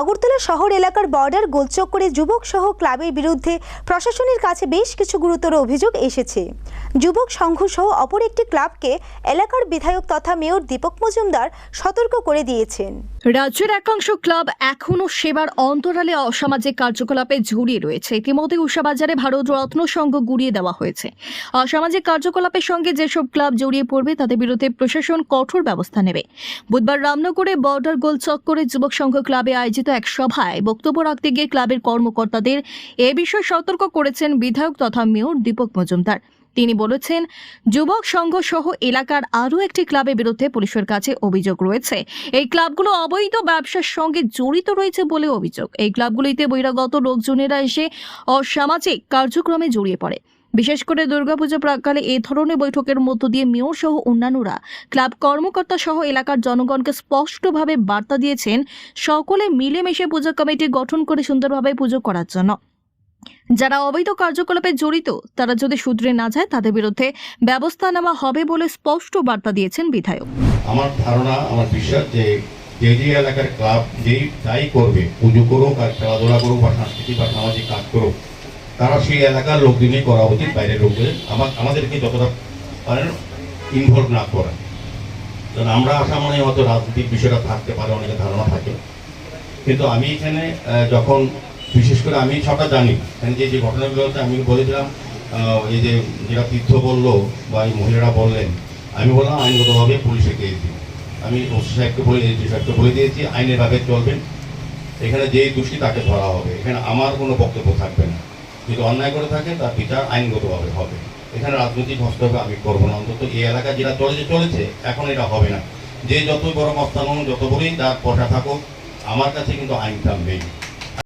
আগরতলা শহর এলাকার বর্ডার, গোলচক্করে যুবক সহ ক্লাবের বিরুদ্ধে প্রশাসনের কাছে বেশ কিছু গুরুতর অভিযোগ এসেছে। যুবক সংঘ সহ অপর একটি ক্লাবকে এলাকার বিধায়ক তথা মেয়র দীপক মজুমদার সতর্ক করে দিয়েছেন। রাজ্যের একাংশ ক্লাব এখনও সেবার অন্তরালে অসামাজিক কার্যকলাপে জড়িয়ে রয়েছে। ইতিমধ্যে উষাবাজারে ভারত রত্ন সংঘ গুড়িয়ে দেওয়া হয়েছে। অসামাজিক কার্যকলাপের সঙ্গে যেসব ক্লাব জড়িয়ে পড়বে, তাদের বিরুদ্ধে প্রশাসন কঠোর ব্যবস্থা নেবে। বুধবার রামনগরে বর্ডার গোল চক্করে যুবক সংঘ ক্লাবে আয়োজিত এক সভায় বক্তব্য রাখতে গিয়ে ক্লাবের কর্মকর্তাদের এ বিষয়ে সতর্ক করেছেন বিধায়ক তথা মেয়র দীপক মজুমদার। তিনি বলেছেন, যুবক সংঘ সহ এলাকার আরও একটি ক্লাবের বিরুদ্ধে পুলিশের কাছে অভিযোগ রয়েছে। এই ক্লাবগুলো অবৈধ ব্যবসার সঙ্গে জড়িত রয়েছে বলে অভিযোগ। এই ক্লাবগুলিতে বহিরাগত লোকজনেরা এসে অসামাজিক কার্যক্রমে জড়িয়ে পড়ে। বিশেষ করে দুর্গাপুজো প্রাককালে এই ধরনের বৈঠকের মধ্য দিয়ে মেয়র সহ অন্যান্যরা ক্লাব কর্মকর্তা সহ এলাকার জনগণকে স্পষ্টভাবে বার্তা দিয়েছেন, সকলে মিলেমিশে পুজো কমিটি গঠন করে সুন্দরভাবে পুজো করার জন্য। যারা অবৈধ কার্যকলাপে জড়িত, তারা যদি শুধরে না যায়, তাদের বিরুদ্ধে ব্যবস্থা নেওয়া হবে বলে স্পষ্ট বার্তা দিয়েছেন বিধায়ক। আমার ধারণা, আমার বিশ্বাস যে যে যে এলাকার ক্লাব যেই যাই করবে, পুজো করুক আর খেলাধুলা করুক বা সাংস্কৃতিক বা সামাজিক কাজ করুক, তারা সেই এলাকার লোকজনই করা উচিত বাইরের লোকদের আমার, আমাদেরকে যতটা পারেন ইনভলভ না করা। কারণ আমরা আসা মনে হয় হয়তো রাজনৈতিক বিষয়টা থাকতে পারে, অনেকের ধারণা থাকে। কিন্তু আমি এখানে যখন বিশেষ করে আমি সবটা জানি। যে যে ঘটনাগুলো আমি বলেছিলাম এই যে যেটা তীর্থ বলল বা এই মহিলারা বললেন, আমি বললাম আইনগতভাবে পুলিশে কেস আমি ওসি সাহেবকে বলে এসি সাহেবকে বলে দিয়েছি, আইনের ভাবে চলবেন। এখানে যেই দোষী তাকে ধরা হবে। এখানে আমার কোনো বক্তব্য থাকবে না। যদি অন্যায় করে থাকে তার বিচার আইনগতভাবে হবে। এখানে রাজনৈতিক হস্তক্ষেপ আমি করব না। অন্তত এই এলাকা যেটা চলেছে চলেছে, এখন এটা হবে না। যে যতই বড় মস্তানো যত বড়ই তার পয়সা থাকুক, আমার কাছে কিন্তু আইনটা নেই